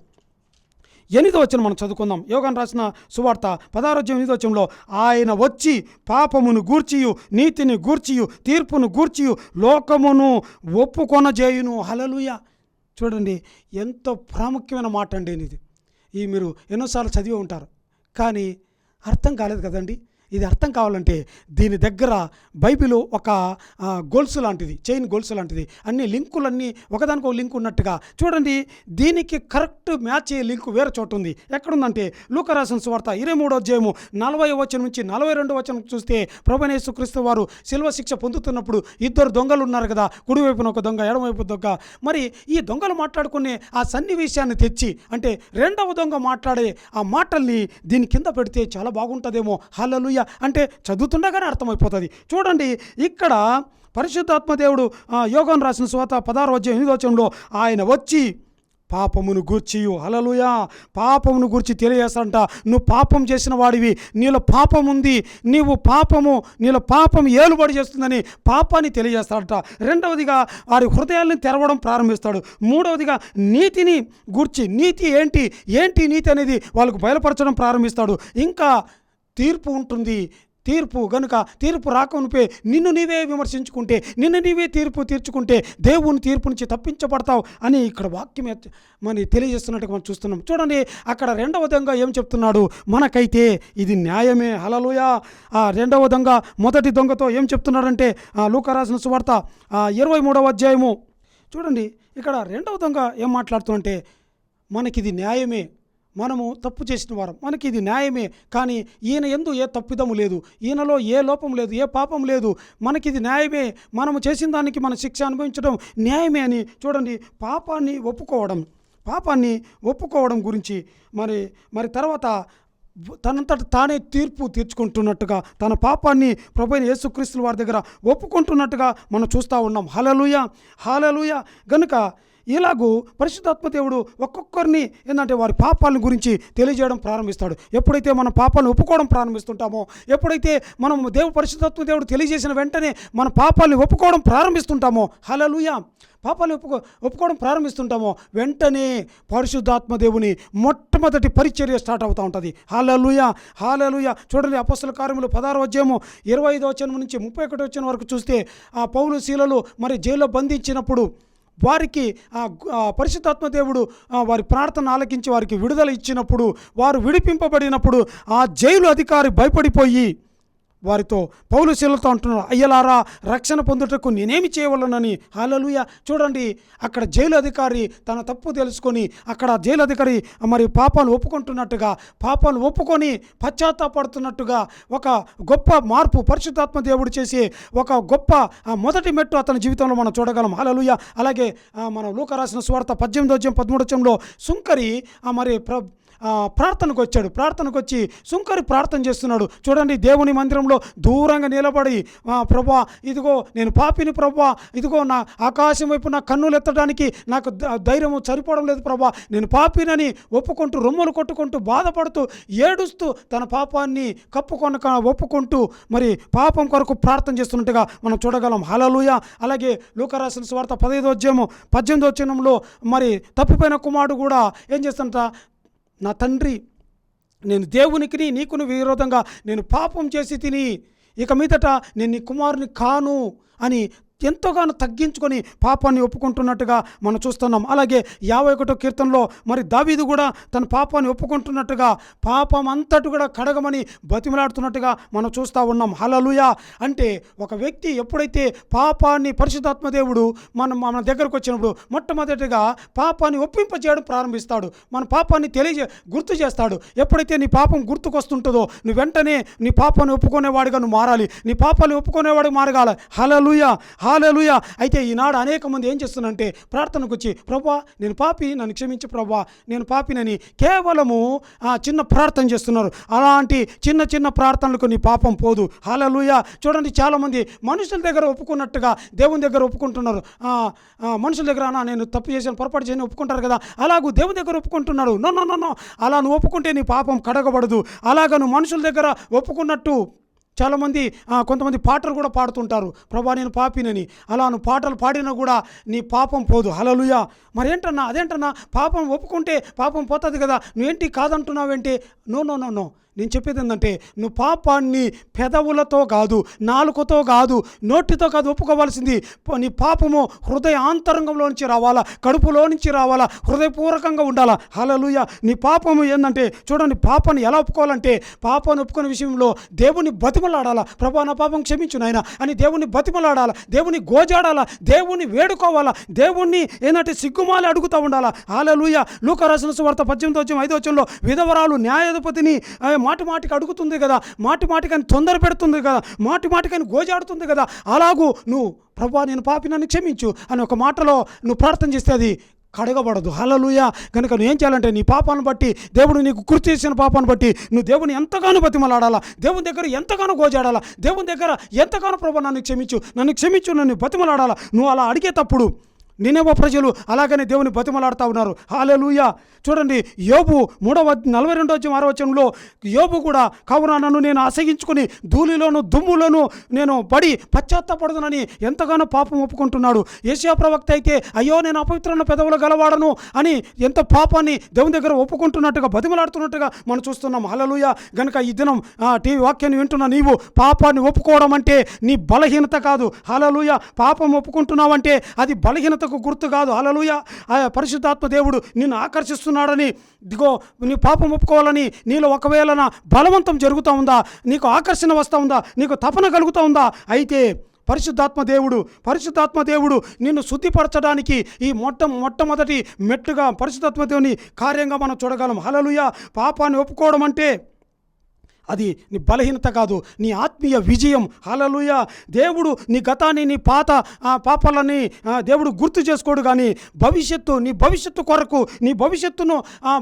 A: ఎనిమిదో వచ్చిన మనం చదువుకుందాం. యోగాన్ని రాసిన సువార్త పదారోజ్యం ఎనిమిదో వచ్చంలో ఆయన వచ్చి పాపమును గూర్చియు నీతిని గూర్చియు తీర్పును గూర్చియు లోకమును ఒప్పుకొనజేయును. హలలుయ చూడండి ఎంతో ప్రాముఖ్యమైన మాట అండి ఇది. ఈ మీరు ఎన్నోసార్లు చదివి ఉంటారు. కానీ అర్థం కాలేదు కదండి. ఇది అర్థం కావాలంటే దీని దగ్గర బైబిల్ ఒక గోల్స్ గొలుసు లాంటిది చైన్ గొలుసు లాంటిది. అన్ని లింకులన్నీ ఒకదానికి ఒక లింక్ ఉన్నట్టుగా చూడండి దీనికి కరెక్ట్ మ్యాచ్ అయ్యే లింక్ వేరే చోట ఉంది. ఎక్కడుందంటే లూకరాసన్ వార్త ఇరవై మూడో అధ్యాయము నలభై వచనం నుంచి నలభై రెండు వచనం చూస్తే ప్రభునేసు క్రీస్తు వారు శిల్వ శిక్ష పొందుతున్నప్పుడు ఇద్దరు దొంగలు ఉన్నారు కదా కుడివైపున ఒక దొంగ ఎడమవైపు దొంగ. మరి ఈ దొంగలు మాట్లాడుకునే ఆ సన్నివేశాన్ని తెచ్చి అంటే రెండవ దొంగ మాట్లాడే ఆ మాటల్ని దీని కింద పెడితే చాలా బాగుంటుందేమో. హల్లలుయ అంటే చదువుతుండగానే అర్థమైపోతుంది. చూడండి ఇక్కడ పరిశుద్ధాత్మ దేవుడు యోగం రాసిన స్వాత పదహారు వచ్చే ఎనిమిది ఆయన వచ్చి పాపమును గూర్చి హలలుయా పాపమును గూర్చి తెలియజేస్తాడంట. నువ్వు పాపం చేసిన వాడివి నీలో పాపం ఉంది. నీవు పాపము నీలో పాపం ఏలుబడి చేస్తుందని పాపాన్ని తెలియజేస్తాడట. రెండవదిగా వారి హృదయాల్ని తెరవడం ప్రారంభిస్తాడు. మూడవదిగా నీతిని గూర్చి నీతి ఏంటి ఏంటి నీతి అనేది వాళ్ళకు బయలుపరచడం ప్రారంభిస్తాడు. ఇంకా తీర్పు ఉంటుంది. తీర్పు గనుక తీర్పు రాకమునిపే నిన్ను నీవే విమర్శించుకుంటే నిన్ను నీవే తీర్పు తీర్చుకుంటే దేవుని తీర్పు నుంచి తప్పించబడతావు అని ఇక్కడ వాక్యం మరి తెలియజేస్తున్నట్టుగా మనం చూస్తున్నాం. చూడండి అక్కడ రెండవ విధంగా ఏం చెప్తున్నాడు? మనకైతే ఇది న్యాయమే. హలలుయా ఆ రెండవ దొంగ మొదటి దొంగతో ఏం చెప్తున్నాడంటే ఆ లూకరాసిన సువార్త ఆ ఇరవై మూడవ అధ్యాయము. చూడండి ఇక్కడ రెండవ దొంగ ఏం మాట్లాడుతుంటే మనకిది న్యాయమే. మనము తప్పు చేసిన వారం. మనకి ఇది న్యాయమే కానీ ఈయన ఎందు ఏ తప్పిదము లేదు. ఈయనలో ఏ లోపం లేదు ఏ పాపం లేదు. మనకి ఇది న్యాయమే. మనము చేసిన దానికి మన శిక్ష అనుభవించడం న్యాయమే అని చూడండి. పాపాన్ని ఒప్పుకోవడం పాపాన్ని ఒప్పుకోవడం గురించి మరి మరి తర్వాత తనంతట తానే తీర్పు తీర్చుకుంటున్నట్టుగా తన పాపాన్ని ప్రభుత్వ యేసుక్రీస్తుల వారి దగ్గర ఒప్పుకుంటున్నట్టుగా మనం చూస్తూ ఉన్నాం. హలలుయ హాలలుయ గనుక ఇలాగూ పరిశుద్ధాత్మ దేవుడు ఒక్కొక్కరిని ఏంటంటే వారి పాపాలను గురించి తెలియజేయడం ప్రారంభిస్తాడు. ఎప్పుడైతే మన పాపాలను ఒప్పుకోవడం ప్రారంభిస్తుంటామో ఎప్పుడైతే మనం దేవు పరిశుద్ధాత్మ దేవుడు తెలియజేసిన వెంటనే మన పాపాలను ఒప్పుకోవడం ప్రారంభిస్తుంటామో హలలుయా పాపాలు ఒప్పుకో ఒప్పుకోవడం ప్రారంభిస్తుంటామో వెంటనే పరిశుద్ధాత్మ దేవుని మొట్టమొదటి పరిచర్య స్టార్ట్ అవుతూ ఉంటుంది. హాలలుయ హాలలుయ చూడండి అపస్సుల కార్యములు పదహారు అధ్యాయము ఇరవై ఐదు వచ్చిన నుంచి ముప్పై ఒకటి వచ్చిన వరకు చూస్తే ఆ పౌలు శీలలు మరి జైల్లో బంధించినప్పుడు వారికి ఆ పరిశుద్ధాత్మ దేవుడు వారి ప్రార్థన ఆలకించి వారికి విడుదల ఇచ్చినప్పుడు వారు విడిపింపబడినప్పుడు ఆ జైలు అధికారి భయపడిపోయి వారితో పౌలశీలతో అంటున్నారు అయ్యలారా రక్షణ పొందుటకు నేనేమి చేయవలనని? హాలలుయ. చూడండి అక్కడ జైలు అధికారి తన తప్పు తెలుసుకొని అక్కడ జైలు అధికారి మరి పాపాలు ఒప్పుకుంటున్నట్టుగా పాపాలు ఒప్పుకొని పశ్చాత్తాపడుతున్నట్టుగా ఒక గొప్ప మార్పు పరిశుద్ధాత్మ దేవుడు చేసే ఒక గొప్ప మొదటి మెట్టు అతని జీవితంలో మనం చూడగలం. హాలలుయ. అలాగే మనం లూక రాసిన స్వార్థ పద్దెనిమిది వచ్చం పదమూడు వచ్చంలో సుంకరి మరి ప్ర ప్రార్థనకు వచ్చాడు ప్రార్థనకు వచ్చి సుంకరి ప్రార్థన చేస్తున్నాడు. చూడండి దేవుని మందిరంలో దూరంగా నిలబడి ప్రభా ఇదిగో నేను పాపిని ప్రభా ఇదిగో నా ఆకాశం వైపు నా కన్నులు ఎత్తడానికి నాకు ధైర్యం ధైర్యము సరిపోవడం లేదు ప్రభా. నేను పాపినని ఒప్పుకుంటూ రొమ్ములు కొట్టుకుంటూ బాధపడుతూ ఏడుస్తూ తన పాపాన్ని కప్పుకొని ఒప్పుకుంటూ మరి పాపం కొరకు ప్రార్థన చేస్తున్నట్టుగా మనం చూడగలం. హలలుయ అలాగే లూకరాసిన స్వార్థ పదహైదో అధ్యాయము పద్దెనిమిదో వచనంలో మరి తప్పిపోయిన కుమారుడు కూడా ఏం చేస్తుంట నా తండ్రి నేను దేవునికి నీకును విరోధంగా నేను పాపం చేసి తిని ఇక మీదట నేను నీ కుమారుని కాను అని ఎంతోగానో తగ్గించుకొని పాపాన్ని ఒప్పుకుంటున్నట్టుగా మనం చూస్తున్నాం. అలాగే యాభై ఒకటో కీర్తనలో మరి దావీదు కూడా తన పాపాన్ని ఒప్పుకుంటున్నట్టుగా పాపం అంతటి కూడా కడగమని బతిమలాడుతున్నట్టుగా మనం చూస్తూ ఉన్నాం. హలలుయ అంటే ఒక వ్యక్తి ఎప్పుడైతే పాపాన్ని పరిశుద్ధాత్మ దేవుడు మనం మన దగ్గరకు వచ్చినప్పుడు మొట్టమొదటిగా పాపాన్ని ఒప్పింపజేయడం ప్రారంభిస్తాడు. మన పాపాన్ని తెలియజే గుర్తు చేస్తాడు. ఎప్పుడైతే నీ పాపం గుర్తుకొస్తుంటుందో నువ్వు వెంటనే నీ పాపాన్ని ఒప్పుకునేవాడిగా నువ్వు మారాలి. నీ పాపాన్ని ఒప్పుకునేవాడిగా మారగాల. హలలుయ హాలలుయ. అయితే ఈనాడు అనేక మంది ఏం చేస్తున్నారంటే ప్రార్థనకు వచ్చి ప్రభా నేను పాపి నన్ను క్షమించి ప్రభా నేను పాపినని కేవలము ఆ, చిన్న ప్రార్థన చేస్తున్నారు. అలాంటి చిన్న చిన్న ప్రార్థనలకు నీ పాపం పోదు. హాలలుయ. చూడండి చాలామంది మనుషుల దగ్గర ఒప్పుకున్నట్టుగా దేవుని దగ్గర ఒప్పుకుంటున్నారు. మనుషుల దగ్గర నేను తప్పు చేశాను పొరపాటు చేయని ఒప్పుకుంటారు కదా. అలాగూ దేవుని దగ్గర ఒప్పుకుంటున్నాడు. No no no no. అలా నువ్వు ఒప్పుకుంటే నీ పాపం కడగబడదు. అలాగ నువ్వు మనుషుల దగ్గర ఒప్పుకున్నట్టు చాలామంది కొంతమంది పాటలు కూడా పాడుతుంటారు. ప్రభా నేను పాపినని. అలా నువ్వు పాటలు పాడినా కూడా నీ పాపం పోదు. హలలుయా మరేంటన్నా అదేంటన్నా పాపం ఒప్పుకుంటే పాపం పోతుంది కదా. నువ్వేంటి కాదంటున్నావేంటి? No no no no. నేను చెప్పేది ఏంటంటే నువ్వు పాపాన్ని పెదవులతో కాదు నాలుకతో కాదు నోటితో కాదు ఒప్పుకోవాల్సింది. నీ పాపము హృదయ ఆంతరంగంలో నుంచి రావాలా కడుపులో నుంచి రావాలా హృదయపూర్వకంగా ఉండాలా? హలలుయ నీ పాపము ఏంటంటే చూడండి పాపాన్ని ఎలా ఒప్పుకోవాలంటే పాపాన్ని ఒప్పుకునే విషయంలో దేవుని బతిమలాడాలా? ప్రభా నా పాపం క్షమించు నాయన అని దేవుని బతిమలాడాలా? దేవుని గోజాడాలా? దేవుని వేడుకోవాలా? దేవుణ్ణి ఏంటంటే సిగ్గుమాలి అడుగుతూ ఉండాలా? హాలలుయ లూక రాసిన సువార్త పద్దెనిమిది వచ్చం ఐదో వచ్చంలో విధవరాలు న్యాయాధిపతిని మాటి మాటికి అడుగుతుంది కదా మాటి మాటికని తొందర పెడుతుంది కదా మాటి మాటికని గోజాడుతుంది కదా అలాగూ నువ్వు ప్రభా నేను పాపి నన్ను క్షమించు అని ఒక మాటలో నువ్వు ప్రార్థన చేస్తే అది కడగబడదు. హలలుయ కనుక నువ్వు ఏం చేయాలంటే నీ పాపాన్ని బట్టి దేవుడు నీకు గుర్తు చేసిన పాపాన్ని బట్టి నువ్వు దేవుని ఎంతగానో బతిమలాడాలా దేవుని దగ్గర ఎంతగానో గోజాడాలా దేవుని దగ్గర ఎంతగానో ప్రభా నన్ను క్షమించు నన్ను క్షమించు నన్ను బతిమలాడాలా నువ్వు అలా అడిగేటప్పుడు నినేవ ప్రజలు అలాగనే దేవుని బతిమలాడుతూ ఉన్నారు. హాలెలూయ చూడండి యోబు మూడవ నలభై రెండో మరవచనంలో ఆరో వచనంలో యోబు కూడా కావున నన్ను నేను అసగించుకుని ధూళిలోను దుమ్ములోను నేను పడి పశ్చాత్తపడదునని ఎంతగానో పాపం ఒప్పుకుంటున్నాడు. ఏషియా ప్రవక్త అయితే అయ్యో నేను అపవిత్రమైన పెదవులు గలవాడను అని ఎంత పాపాన్ని దేవుని దగ్గర ఒప్పుకుంటున్నట్టుగా బతిమలాడుతున్నట్టుగా మనం చూస్తున్నాం. హలలుయ గనుక ఈ దినం ఆ, టీవీ వాక్యాన్ని వింటున్న నీవు పాపాన్ని ఒప్పుకోవడం అంటే నీ బలహీనత కాదు. హలలుయ పాపం ఒప్పుకుంటున్నావంటే అది బలహీనత బలహీనతకు గుర్తు కాదు. అలలుయ ఆ పరిశుద్ధాత్మ దేవుడు నిన్ను ఆకర్షిస్తున్నాడని దిగో నీ పాపం ఒప్పుకోవాలని నీలో ఒకవేళ నా బలవంతం జరుగుతూ ఉందా నీకు ఆకర్షణ వస్తూ ఉందా నీకు తపన కలుగుతూ ఉందా అయితే పరిశుద్ధాత్మ దేవుడు పరిశుద్ధాత్మ దేవుడు నిన్ను శుద్ధిపరచడానికి ఈ మొట్ట మొట్టమొదటి మెట్టుగా పరిశుద్ధాత్మ దేవుని కార్యంగా మనం చూడగలం. హలలుయ పాపాన్ని ఒప్పుకోవడం అంటే అది నీ బలహీనత కాదు నీ ఆత్మీయ విజయం. హలలుయ దేవుడు నీ గతాన్ని నీ పాత పాపాలని దేవుడు గుర్తు చేసుకోడు కానీ భవిష్యత్తు నీ భవిష్యత్తు కొరకు నీ భవిష్యత్తును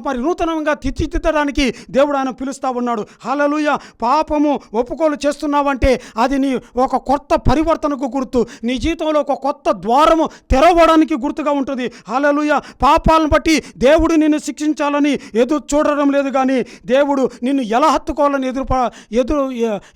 A: మరి నూతనంగా తీర్చిదిద్దడానికి దేవుడు ఆయన పిలుస్తూ ఉన్నాడు. హలలుయ పాపము ఒప్పుకోలు చేస్తున్నావంటే అది నీ ఒక కొత్త పరివర్తనకు గుర్తు. నీ జీవితంలో ఒక కొత్త ద్వారము తెరవడానికి గుర్తుగా ఉంటుంది. హలలుయ పాపాలను బట్టి దేవుడు నిన్ను శిక్షించాలని ఎదురు చూడడం లేదు కానీ దేవుడు నిన్ను ఎలా హత్తుకోవాలని ఎదురు ఎదురు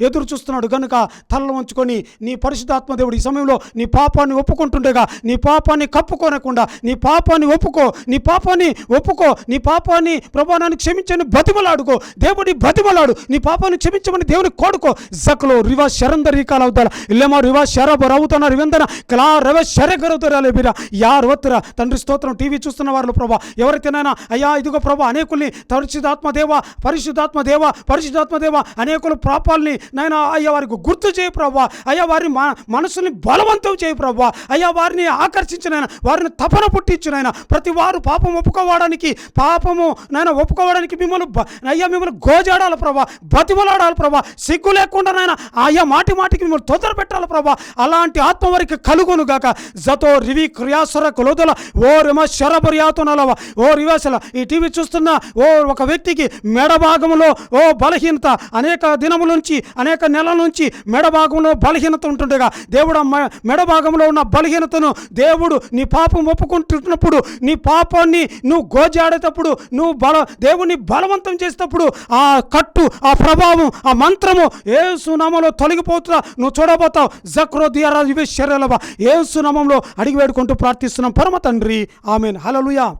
A: ఎదురు చూస్తున్నాడు. కనుక తలలు ఉంచుకొని నీ పరిశుద్ధాత్మ దేవుడు ఈ సమయంలో నీ పాపాన్ని ఒప్పుకుంటుండగా నీ పాపాన్ని కప్పుకోనకుండా నీ పాపాన్ని ఒప్పుకో నీ పాపాన్ని ఒప్పుకో నీ పాపాన్ని ప్రభావాన్ని క్షమించని బతిమలాడుకో దేవుడి బతిమలాడు నీ పాపాన్ని క్షమించమని దేవుని కోడుకో జక్లో రివా శరందరి కాలవుతారా ఇల్లేమో రివా శరబ రవుతున్న రివందన? క్లా రవ శరగరవుతారా బిరా. యారు వత్తురా? తండ్రి స్తోత్రం టీవీ చూస్తున్న వాళ్ళు ప్రభా ఎవరైతేనైనా అయ్యా ఇదిగో ప్రభా అనేకుల్ని పరిశుద్ధాత్మ దేవ పరిశుద్ధాత్మ దేవ పరిశుద్ధాత్మ దేవా అనేకుల పాపాలని నాయన అయ్యా వారికి గుర్తు చేయి ప్రభా అయ్యా వారి మా మనసుని బలవంతం చేయి ప్రభా అయ్యా వారిని ఆకర్షించిన వారిని తపన పుట్టించిన ప్రతి వారు పాపం ఒప్పుకోవడానికి పాపము నాయన ఒప్పుకోవడానికి మిమ్మల్ని అయ్యా మిమ్మల్ని గోజాడాలి ప్రభా బతిమలాడాలి ప్రభా సిగ్గు లేకుండా నాయన అయ్యా మాటి మాటికి మిమ్మల్ని తొందర పెట్టాలి ప్రభా అలాంటి ఆత్మ వారికి కలుగును గాక. జతో రివి క్రియాసర కొలదల ఓ రిమ శరబర్యాతునలవ ఓ రివాసల. ఈ టీవీ చూస్తున్న ఓ ఒక వ్యక్తికి మెడ భాగంలో ఓ బలహీనత అనేక దినముల నుంచి అనేక నెలల నుంచి మెడ భాగంలో బలహీనత ఉంటుండగా దేవుడు మెడ భాగంలో ఉన్న బలహీనతను దేవుడు నీ పాపం ఒప్పుకుంటున్నప్పుడు నీ పాపాన్ని నువ్వు గోజాడేటప్పుడు నువ్వు బల దేవుని బలవంతం చేసేటప్పుడు ఆ కట్టు ఆ ప్రభావం ఆ మంత్రము ఏ సునామంలో తొలగిపోతున్నా నువ్వు చూడబోతావు. జక్రో దియారా ఇవే శరీరలవ ఏ సునామంలో అడిగి వేడుకుంటూ ప్రార్థిస్తున్నాం. పరమ తండ్రి. ఆమెన్. హలలుయా